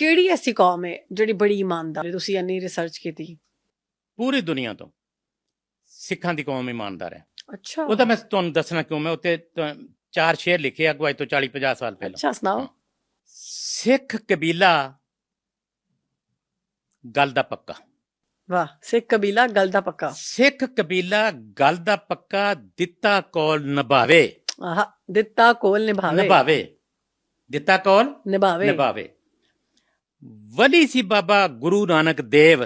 ਕਿਹੜੀ ਐਸੀ ਕੌਮ ਹੈ ਜਿਹੜੀ ਬੜੀ ਇਮਾਨਦਾਰ ਹੈ? ਤੁਸੀਂ ਇੰਨੀ ਰਿਸਰਚ ਕੀਤੀ। ਪੂਰੀ ਦੁਨੀਆ ਤੋਂ ਸਿੱਖਾਂ ਦੀ ਕੌਮ ਇਮਾਨਦਾਰ ਹੈ। ਅੱਛਾ। ਉਹ ਤਾਂ ਮੈਂ ਤੁਹਾਨੂੰ ਦੱਸਣਾ ਕਿਉਂ? ਮੈਂ ਉੱਤੇ ਚਾਰ ਸ਼ੇਰ ਲਿਖੇ ਅੱਜ ਤੋਂ 40 50 ਸਾਲ ਪਹਿਲਾਂ। ਅੱਛਾ ਸੁਣਾਓ। ਸਿੱਖ ਕਬੀਲਾ ਗੱਲ ਦਾ ਪੱਕਾ। ਵਾਹ ਸਿੱਖ ਕਬੀਲਾ ਗੱਲ ਦਾ ਪੱਕਾ। ਸਿੱਖ ਕਬੀਲਾ ਗੱਲ ਦਾ ਪੱਕਾ ਦਿੱਤਾ ਕੋਲ ਨਿਭਾਵੇ। ਆਹ ਦਿੱਤਾ ਕੋਲ ਨਿਭਾਵੇ। ਨਿਭਾਵੇ। ਦਿੱਤਾ ਕੋਲ ਨਿਭਾਵੇ। ਨਿਭਾਵੇ। ਵਲੀ ਸੀ ਬਾਬਾ ਗੁਰੂ ਨਾਨਕ ਦੇਵ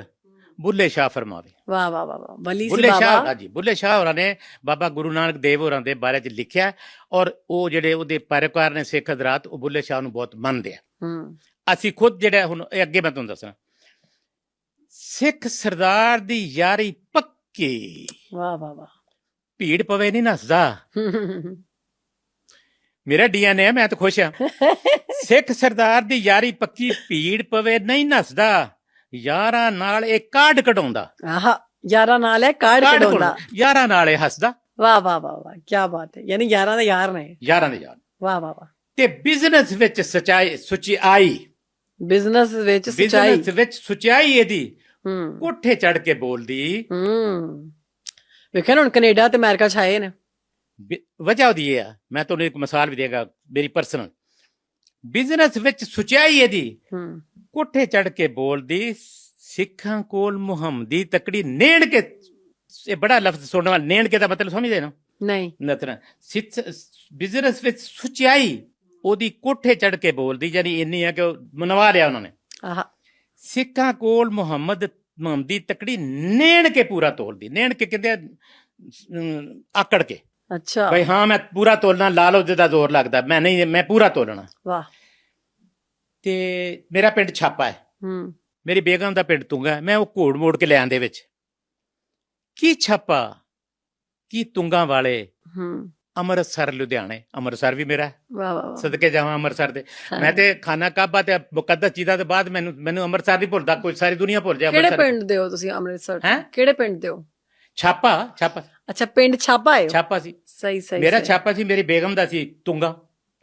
ਬੁੱਲੇ ਸ਼ਾਹ ਫਰਮਾਵੇ ਵਾਹ ਵਾਹ ਵਾਹ ਵਲੀ ਸੀ ਬਾਬਾ ਹਾਂਜੀ ਬੁੱਲੇ ਸ਼ਾਹ ਹੋਰਾਂ ਨੇ ਬਾਬਾ ਗੁਰੂ ਨਾਨਕ ਦੇਵ ਹੋਰਾਂ ਦੇ ਬਾਰੇ ਚ ਲਿਖਿਆ ਔਰ ਉਹ ਜਿਹੜੇ ਉਹਦੇ ਪੈਰੋਕਾਰ ਨੇ ਸਿੱਖ ਹਜ਼ਰਾਤ ਉਹ ਬੁੱਲੇ ਸ਼ਾਹ ਨੂੰ ਬਹੁਤ ਮੰਨਦੇ ਆ ਹੂੰ ਅਸੀਂ ਖੁਦ ਜਿਹੜਾ ਹੁਣ ਇਹ ਅੱਗੇ ਮੈਂ ਤੁਹਾਨੂੰ ਦੱਸਣਾ ਸਿੱਖ ਸਰਦਾਰ ਦੀ ਯਾਰੀ ਪੱਕੀ ਵਾਹ ਵਾਹ ਵਾਹ ਭੀੜ ਪਵੇ ਨਹੀਂ ਨਸਦਾ। ਮੇਰਾ ਡੀਐਨਏ ਮੈਂ ਤਾਂ ਖੁਸ਼ ਆ। ਸਿੱਖ ਸਰਦਾਰ ਦੀ ਯਾਰੀ ਪੱਕੀ ਭੀੜ ਪਵੇ ਨਹੀਂ ਨਸਦਾ। ਯਾਰਾਂ ਨਾਲ ਇਹ ਕਾਢ ਕਢਾਉਂਦਾ। ਆਹ ਯਾਰਾਂ ਨਾਲ ਹੈ ਕਾਰਡ ਕਾਢ ਕਢਾਉਂਦਾ। ਯਾਰਾਂ ਨਾਲ ਇਹ ਹੱਸਦਾ। ਵਾਹ ਵਾਹ ਵਾਹ ਵਾਹ ਕੀ ਬਾਤ ਹੈ। ਯਾਨੀ ਯਾਰਾਂ ਦੇ ਯਾਰ ਨੇ। ਯਾਰਾਂ ਦੇ ਯਾਰ। ਵਾਹ ਵਾਹ ਵਾਹ। ਤੇ ਬਿਜ਼ਨਸ ਵਿੱਚ ਸਚਾਈ ਸੁਚਾਈ। ਬਿਜ਼ਨਸ ਵਿੱਚ ਸਚਾਈ। ਬਿਜ਼ਨਸ ਵਿੱਚ ਸੁਚਾਈ ਇਹਦੀ। ਹੂੰ। ਕੋਠੇ ਚੜ ਕੇ ਬੋਲਦੀ। ਹੂੰ। ਵੇਖਿਆ ਨਾ ਹੁਣ ਕੈਨੇਡਾ ਤੇ ਅਮਰੀਕਾ ਆਏ ਨੇ। ਵਜ੍ਹਾ ਉਹਦੀ ਇਹ ਆ ਮੈਂ ਤੁਹਾਨੂੰ ਇੱਕ ਮਿਸਾਲ ਵੀ ਦੇਗਾ ਮੇਰੀ ਪਰਸਨਲ ਬਿਜ਼ਨਸ ਵਿੱਚ ਸੁਚਾਈ ਇਹਦੀ। ਹੂੰ। ਕੋਠੇ ਚੜ ਕੇ ਬੋਲਦੀ ਸਿੱਖਾਂ ਕੋਲ ਮੁਹੰਮਦੀ ਤਕੜੀ ਨੇਣ ਕੇ ਇਹ ਬੜਾ ਲਫ਼ਜ਼ ਸੁਣਨ ਵਾਲਾ ਨੇਣ ਕੇ ਦਾ ਮਤਲਬ ਸਮਝਦੇ ਨਾ? ਨਹੀਂ। ਨਤਨਾ। ਬਿਜ਼ਨਸ ਵਿੱਚ ਸੁਚਾਈ ਉਹਦੀ ਕੋਠੇ ਚੜ ਕੇ ਬੋਲਦੀ ਯਾਨੀ ਇੰਨੀ ਆ ਕਿ ਮਨਵਾ ਲਿਆ ਉਹਨਾਂ ਨੇ। ਆਹ। ਸਿੱਖਾਂ ਕੋਲ ਮੁਹੰਮਦ ਮੁਹੰਮਦੀ ਤਕੜੀ ਨੇਣ ਕੇ ਪੂਰਾ ਤੋਲਦੀ। ਨੇਣ ਕੇ ਕਹਿੰਦੇ ਆਕੜ ਕੇ। ਅੱਛਾ। ਬਈ ਹਾਂ ਮੈਂ ਪੂਰਾ ਤੋਲਣਾ ਲਾ ਲਓ ਜਿਹਦਾ ਜ਼ੋਰ ਲੱਗਦਾ। ਮੈਂ ਨਹੀਂ ਮੈਂ ਪੂਰਾ ਤੋਲਣਾ। ਵਾਹ। ਤੇ ਮੇਰਾ ਪਿੰਡ ਛਾਪਾ ਹੈ। ਹੂੰ। ਮੇਰੀ ਬੇਗਮ ਦਾ ਪਿੰਡ ਤੁੰਗਾ। ਮੈਂ ਉਹ ਘੋੜ ਮੋੜ ਕੇ ਲਿਆਂ ਦੇ ਵਿੱਚ। ਕੀ ਛਾਪਾ? ਕੀ ਤੁੰਗਾ ਵਾਲੇ? ਹੂੰ। ਅੰਮ੍ਰਿਤਸਰ ਲੁਧਿਆਣੇ। ਅੰਮ੍ਰਿਤਸਰ ਵੀ ਮੇਰਾ। ਵਾਹ ਵਾਹ ਸਦਕੇ ਜਾਵਾਂ ਅੰਮ੍ਰਿਤਸਰ ਦੇ। ਮੈਂ ਤੇ ਖਾਨਾ ਕਾਬਾ ਤੇ ਮੁਕੱਦਸ ਚੀਜ਼ਾਂ ਦੇ ਬਾਅਦ ਮੈਨੂੰ ਮੈਨੂੰ ਅੰਮ੍ਰਿਤਸਰ ਨਹੀਂ ਭੁੱਲਦਾ। ਕੋਈ ਸਾਰੀ ਦੁਨੀਆ ਭੁੱਲ ਜਾ ਕਿਹੜੇ ਅੰਮ੍ਰਿਤਸਰ ਪਿੰਡ ਦੇ ਹੋ ਤੁਸੀਂ ਅੰਮ੍ਰਿਤਸਰ? ਕਿਹੜੇ ਪਿੰਡ ਦੇ ਹੋ? ਛਾਪਾ ਛਾਪਾ। ਅੱਛਾ ਪਿੰਡ ਛਾਪਾ ਹੈ ਛਾਪਾ ਸੀ। ਸਹੀ ਸਹੀ ਮੇਰਾ ਸਹੀ। ਛਾਪਾ ਸੀ ਮੇਰੀ ਬੇਗਮ ਦਾ ਸੀ ਤੁੰਗਾ।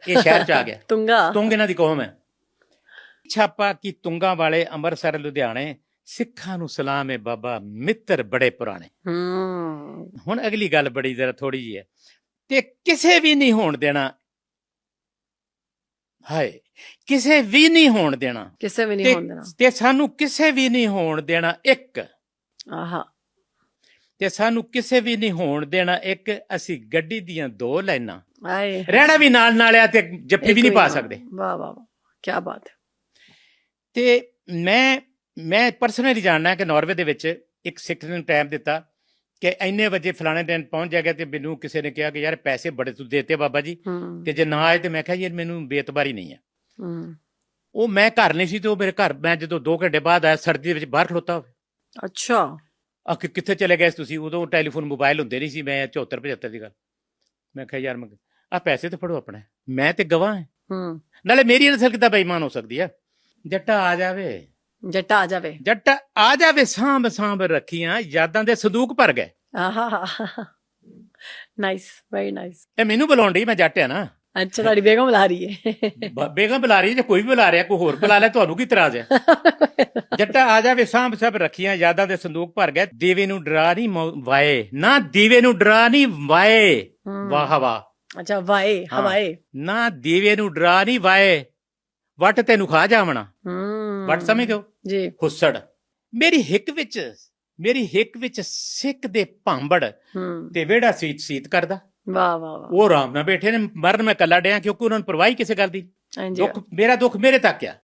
ਇਹ ਸ਼ਹਿਰ ਚ ਆ ਗਿਆ। ਤੁੰਗਾ? ਤੁੰਗ ਇਹਨਾਂ ਦੀ ਕੌਮ ਹੈ। ਛਾਪਾ ਕੀ ਤੁੰਗਾ ਵਾਲੇ ਅੰਮ੍ਰਿਤਸਰ ਲੁਧਿਆਣੇ ਸਿੱਖਾਂ ਨੂੰ ਸਲਾਮ ਹੈ ਬਾਬਾ ਮਿੱਤਰ ਬੜੇ ਪੁਰਾਣੇ। ਹੂੰ। ਹੁਣ ਅਗਲੀ ਗੱਲ ਬੜੀ ਜ਼ਰਾ ਥੋੜੀ ਜੀ ਹੈ। ਤੇ ਕਿਸੇ ਵੀ ਨਹੀਂ ਹੋਣ ਦੇਣਾ। ਹਾਏ ਕਿਸੇ ਵੀ ਨਹੀਂ ਹੋਣ ਦੇਣਾ। ਕਿਸੇ ਵੀ ਨਹੀਂ ਤੇ- ਹੋਣ ਦੇਣਾ। ਤੇ ਸਾਨੂੰ ਕਿਸੇ ਵੀ ਨਹੀਂ ਹੋਣ ਦੇਣਾ ਇੱਕ। ਆਹਾ। ਤੇ ਸਾਨੂੰ ਕਿਸੇ ਵੀ ਨਹੀਂ ਹੋਣ ਦੇਣਾ ਇੱਕ ਅਸੀਂ ਗੱਡੀ ਦੀਆਂ ਦੋ ਲਾਈਨਾਂ। ਆਏ ਰਹਿਣਾ ਵੀ ਨਾਲ ਨਾਲ ਆ ਤੇ ਜੱਫੀ ਵੀ ਨਹੀਂ ਪਾ ਸਕਦੇ। ਵਾਹ ਵਾਹ ਕੀ ਬਾਤ। ਹੈ ਤੇ ਮੈਂ ਮੈਂ ਪਰਸਨਲੀ ਜਾਣਦਾ ਕਿ ਨਾਰਵੇ ਦੇ ਵਿੱਚ ਇੱਕ ਸਿੱਖ ਨੇ ਟਾਈਮ ਦਿੱਤਾ ਕਿ ਇੰਨੇ ਵਜੇ ਫਲਾਣੇ ਦਿਨ ਪਹੁੰਚ ਜਾਏਗਾ ਤੇ ਮੈਨੂੰ ਕਿਸੇ ਨੇ ਕਿਹਾ ਕਿ ਯਾਰ ਪੈਸੇ ਬੜੇ ਤੂੰ ਦੇਤੇ ਬਾਬਾ ਜੀ। ਤੇ ਜੇ ਨਾ ਆਏ ਤੇ ਮੈਂ ਕਿਹਾ ਯਾਰ ਮੈਨੂੰ ਬੇਤਬਾਰੀ ਨਹੀਂ ਹੂੰ। ਉਹ ਮੈਂ ਘਰ ਨਹੀਂ ਸੀ ਤੇ ਉਹ ਮੇਰੇ ਘਰ ਮੈਂ ਜਦੋਂ 2 ਘੰਟੇ ਬਾਅਦ ਆਇਆ ਸਰਦੀ ਦੇ ਵਿੱਚ ਬਾਹਰ ਖਲੋਤਾ। ਹੋਵੇ ਅੱਛਾ। ਆ ਕਿ ਕਿੱਥੇ ਚਲੇ ਗਏ ਸੀ ਤੁਸੀਂ? ਉਦੋਂ ਟੈਲੀਫੋਨ ਮੋਬਾਈਲ ਹੁੰਦੇ ਨਹੀਂ ਸੀ ਮੈਂ 74 75 ਦੀ ਗੱਲ। ਮੈਂ ਕਿਹਾ ਯਾਰ ਮੈਂ ਆ ਪੈਸੇ ਤੇ ਫੜੋ ਆਪਣੇ। ਮੈਂ ਤੇ ਗਵਾਹ ਹਾਂ। ਹੂੰ। ਨਾਲੇ ਮੇਰੀ ਨਸਲ ਕਿੱਦਾਂ ਬੇਈਮਾਨ ਹੋ ਸਕਦੀ ਹੈ ਜੱਟਾ ਆ ਜਾਵੇ। ਜੱਟਾ ਆ ਜਾਵੇ। ਜੱਟਾ ਆ ਜਾਵੇ ਸਾਂਭ ਸਾਂਭ ਰੱਖੀਆਂ ਯਾਦਾਂ ਦੇ ਸੰਦੂਕ ਭਰ ਗਏ। ਆਹਾ ਨਾਈਸ ਵੈਰੀ ਨਾਈਸ ਇਹ ਮੈਨੂੰ ਬੁਲਾਉਣ ਡਈ ਮੈਂ ਜੱਟ ਆ ਨਾ। ਅੱਛਾ ਤੁਹਾਡੀ ਬੇਗਮ ਬੁਲਾ ਰਹੀ ਹੈ। ਬ- ਬੇਗਮ ਬੁਲਾ ਰਹੀ ਹੈ ਜੇ ਕੋਈ ਵੀ ਬੁਲਾ ਰਿਹਾ ਕੋਈ ਹੋਰ ਬੁਲਾ ਲੈ ਤੁਹਾਨੂੰ ਕੀ ਇਤਰਾਜ਼ ਹੈ? ਜੱਟਾ ਆ ਜਾਵੇ ਸਾਂਭ ਸਭ ਰੱਖੀਆਂ ਯਾਦਾਂ ਦੇ ਸੰਦੂਕ ਭਰ ਗਏ ਦੀਵੇ ਨੂੰ ਡਰਾ ਨਹੀਂ ਮੌ- ਵਾਏ ਨਾ ਦੀਵੇ ਨੂੰ ਡਰਾ ਨਹੀਂ ਵਾਏ। ਹੂੰ। ਵਾਹ ਵਾਹ। ਅੱਛਾ ਵਾਏ ਹਾਂ। ਹਵਾਏ। ਨਾ ਦੀਵੇ ਨੂੰ ਡਰਾ ਨਹੀਂ ਵਾਏ। ਵਟ ਤੈਨੂੰ ਖਾ ਜਾਵਣਾ। ਹੂੰ। ਵਟ ਸਮਝੋ ਜੀ। ਹੁੱਸੜ। ਮੇਰੀ ਹਿੱਕ ਵਿੱਚ ਮੇਰੀ ਹਿੱਕ ਵਿੱਚ ਸਿੱਖ ਦੇ ਭਾਂਬੜ ਹੂੰ। ਤੇ ਵਿਹੜਾ ਸੀਤ ਸੀਤ ਕਰਦਾ। ਵਾਹ ਵਾਹ ਵਾਹ। ਉਹ ਆਰਾਮ ਨਾਲ ਬੈਠੇ ਨੇ ਮਰਨ ਮੈਂ ਕੱਲਾ ਡਿਆ ਕਿਉਂਕਿ ਉਹਨਾਂ ਨੂੰ ਪਰਵਾਹੀ ਕਿਸੇ ਗੱਲ ਦੀ। ਹਾਂਜੀ। ਦੁੱਖ ਮੇਰਾ ਦੁੱਖ ਮੇਰੇ ਤੱਕ ਆ।